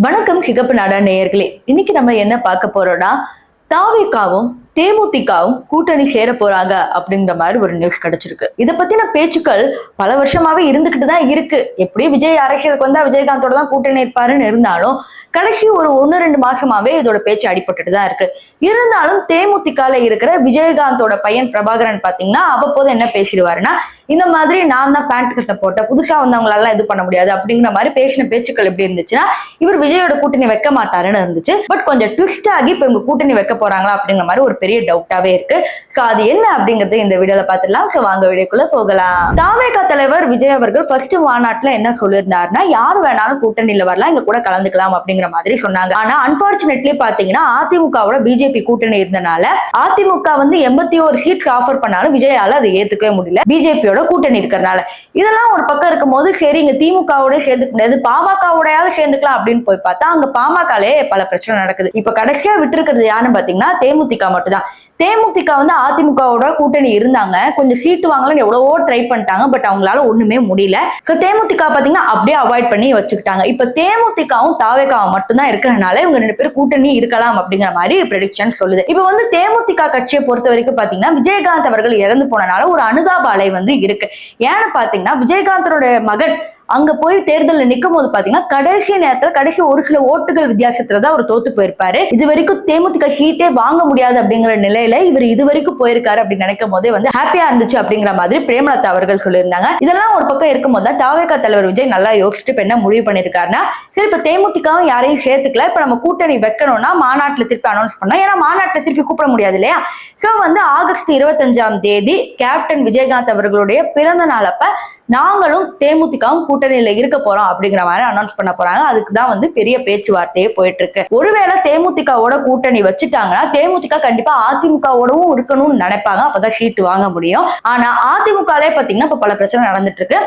வணக்கம் சிகப்பு நாடா நேயர்களே. இன்னைக்கு நம்ம என்ன பார்க்க போறோம்னா தாவிகாவும் தேமுதிகவும் கூட்டணி சேர போறாங்க அப்படிங்கிற மாதிரி ஒரு நியூஸ் கிடைச்சிருக்கு. இதை பத்தின பேச்சுக்கள் பல வருஷமாவே இருந்துகிட்டு தான் இருக்கு. எப்படியும் விஜய் அரசியலுக்கு வந்தா விஜயகாந்தோட தான் கூட்டணி இருப்பாருன்னு இருந்தாலும் கடைசி ஒரு ஒன்னு ரெண்டு மாசமாவே இதோட பேச்சு அடிபட்டுட்டு தான் இருக்கு. இருந்தாலும் தேமுதிகால இருக்கிற விஜயகாந்தோட பையன் பிரபாகரன் பாத்தீங்கன்னா அவ்வப்போது என்ன பேசிடுவாருன்னா இந்த மாதிரி நான் தான் பேண்ட் கட்ட போட்டேன் புதுசா வந்தவங்களால இது பண்ண முடியாது அப்படிங்கிற மாதிரி பேசின பேச்சுக்கள் எப்படி இருந்துச்சுன்னா இவர் விஜயோட கூட்டணி வைக்க மாட்டாருன்னு இருந்துச்சு. பட் கொஞ்சம் ட்விஸ்ட் ஆகி இப்ப இவங்க கூட்டணி வைக்க போறாங்களா அப்படிங்கிற மாதிரி ஒரு பெரிய டவுட்டாவே இருக்கு. ஸோ அது என்ன அப்படிங்கறது இந்த வீடியோல பாத்துடலாம் ஸோ வாங்க வீடியோக்குள்ள போகலாம். தாவேகா தலைவர் விஜய் அவர்கள் ஃபர்ஸ்ட் மாநாட்டுல என்ன சொல்லியிருந்தாருன்னா யார் வேணாலும் கூட்டணியில வரலாம் இங்க கூட கலந்துக்கலாம் அப்படிங்கிற மாதிரி சொன்னாங்க. ஆனா அன்பார்ச்சுனேட்லி பாத்தீங்கன்னா அதிமுகவோட பிஜேபி கூட்டணி இருந்தனால அதிமுக வந்து எண்பத்தி ஒரு சீட்ஸ் ஆஃபர் பண்ணாலும் விஜயால அதை ஏத்துக்கவே முடியல. பிஜேபியோட கூட்டணி இருக்கிறனால. இதெல்லாம் ஒரு பக்கம் இருக்கும்போது சரி இங்க திமுகவோட சேர்ந்துக்க முடியாது பாமகவோடையாவது சேர்ந்துக்கலாம் அப்படின்னு போய் பார்த்தா அங்க பாமகலே பல பிரச்சனை நடக்குது. இப்ப கடைசியா விட்டு இருக்கிறது யாருன்னு பாத்தீங்கன்னா தேமுதிக மட்டும் அப்படிதான். தேமுதிக வந்து அதிமுகவோட கூட்டணி இருந்தாங்க. கொஞ்சம் சீட்டு வாங்கலாம்னு எவ்வளவோ ட்ரை பண்ணிட்டாங்க. பட் அவங்களால ஒண்ணுமே முடியல. சோ தேமுதிக பாத்தீங்கன்னா அப்படியே அவாய்ட் பண்ணி வச்சுக்கிட்டாங்க. இப்ப தேமுதிகவும் தாவேகாவும் மட்டும்தான் இருக்கிறனால இவங்க ரெண்டு பேரும் கூட்டணி இருக்கலாம் அப்படிங்கிற மாதிரி ப்ரெடிக்ஷன் சொல்லுது. இப்ப வந்து தேமுதிக கட்சியை பொறுத்த வரைக்கும் பாத்தீங்கன்னா விஜயகாந்த் அவர்கள் இறந்து போனனால ஒரு அனுதாப அலை வந்து இருக்கு. ஏன்னு பாத்தீங்கன்னா விஜயகாந்தரோட மகன் அங்க போய் தேர்தலில் நிற்கும் போது பாத்தீங்கன்னா கடைசி நேரத்துல கடைசி ஒரு சில ஓட்டுகள் வித்தியாசத்துல தான் அவர் தோத்து போயிருப்பாரு. இது வரைக்கும் தேமுதிக சீட்டே வாங்க முடியாது அப்படிங்கிற நிலையில இவர் இது வரைக்கும் போயிருக்காரு அப்படின்னு நினைக்கும் போதே வந்து ஹாப்பியா இருந்துச்சு அப்படிங்கிற மாதிரி பிரேமலதா அவர்கள் சொல்லியிருந்தாங்க. இதெல்லாம் ஒரு பக்கம் இருக்கும்போது தான் தாவேகா தலைவர் விஜய் நல்லா யோசிச்சுட்டு இப்ப என்ன முடிவு பண்ணிருக்காருன்னா சரி இப்ப தேமுதிகவும் யாரையும் சேர்த்துக்கல. இப்ப நம்ம கூட்டணி வைக்கணும்னா மாநாட்டுல திருப்பி அனௌன்ஸ் பண்ணோம் ஏன்னா மாநாட்டுல திருப்பி கூப்பிட முடியாது இல்லையா? சோ வந்து ஆகஸ்ட் இருபத்தஞ்சாம் தேதி கேப்டன் விஜயகாந்த் அவர்களுடைய பிறந்த நாள் அப்ப நாங்களும் தேமுதிகவும் கூட்டணியில இருக்க போறோம் அப்படிங்கிற மாதிரி அனௌன்ஸ் பண்ண போறாங்க. அதுக்கு தான் வந்து பெரிய பேச்சுவார்த்தையே போயிட்டு இருக்கு ஒருவேளை தேமுதிகவோட கூட்டணி வச்சுட்டாங்கன்னா தேமுதிக கண்டிப்பா அதிமுகவோடவும் இருக்கணும்னு நினைப்பாங்க. அப்பதான் சீட்டு வாங்க முடியும். ஆனா அதிமுகலே பாத்தீங்கன்னா இப்ப பல பிரச்சனை நடந்துட்டு இருக்கு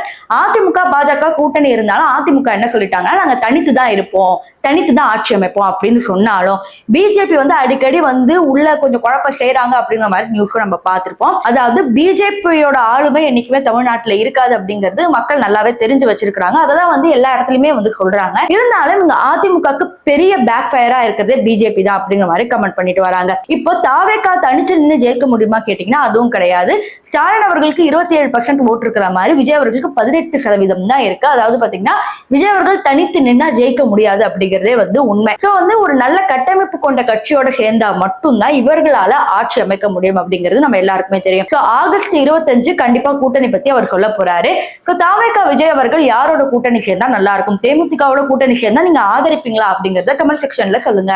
அதிமுக பாஜக கூட்டணி இருந்தாலும் அதிமுக என்ன சொல்லிட்டாங்க நாங்க தனித்து தான் இருப்போம். தனித்து தான் ஆட்சி அமைப்போம் அப்படின்னு சொன்னாலும் பிஜேபி வந்து அடிக்கடி வந்து உள்ள கொஞ்சம் குழப்பம் செய்யறாங்க அப்படிங்கிற மாதிரி நியூஸும் நம்ம பார்த்திருப்போம். அதாவது பிஜேபியோட ஆளுமை என்னைக்குமே தமிழ்நாட்டுல இருக்காது அப்படிங்கிறது மக்கள் நல்லாவே தெரிஞ்சு வச்சிருக்காங்க அதெல்லாம் வந்து எல்லா இடத்துலயுமே வந்து சொல்றாங்க. இருந்தாலும் இவங்க அதிமுகக்கு பெரிய பேக் ஃபயரா இருக்கிறது பிஜேபி தான் அப்படிங்கிற மாதிரி கமெண்ட் பண்ணிட்டு வராங்க. இப்போ தாவேக்கா தனிச்சு நின்று ஜெயிக்க முடியுமா கேட்டீங்கன்னா அதுவும் கிடையாது. ஸ்டாலின் அவர்களுக்கு இருபத்தி ஏழு பர்சன்ட் ஓட்டு இருக்கிற மாதிரி விஜய் அவர்களுக்கு பதினெட்டு சதவீதம் தான் இருக்கு. அதாவது பாத்தீங்கன்னா விஜய் அவர்கள் தனித்து நின்னா ஜெயிக்க முடியாது அப்படிங்கிறதே வந்து உண்மை. சோ வந்து ஒரு நல்ல கட்டமைப்பு கொண்ட கட்சியோட சேர்ந்தா மட்டும்தான் இவர்களால ஆட்சி அமைக்க முடியும் அப்படிங்கிறது நம்ம எல்லாருக்குமே தெரியும். சோ ஆகஸ்ட் இருபத்தஞ்சு கண்டிப்பா கூட்டணி பத்தி அவர் சொல்ல போறாரு. சோ தாவேக்கா விஜய் அவர்கள் யாரோட கூட்டணி சேர்ந்தா நல்லா இருக்கும்? தேமுதிகவோட கூட்டணி சேர்ந்தா நீங்க ஆதரிப்பீங்களா அப்படிங்கறத கமெண்ட் செக்ஷன்ல சொல்லுங்க.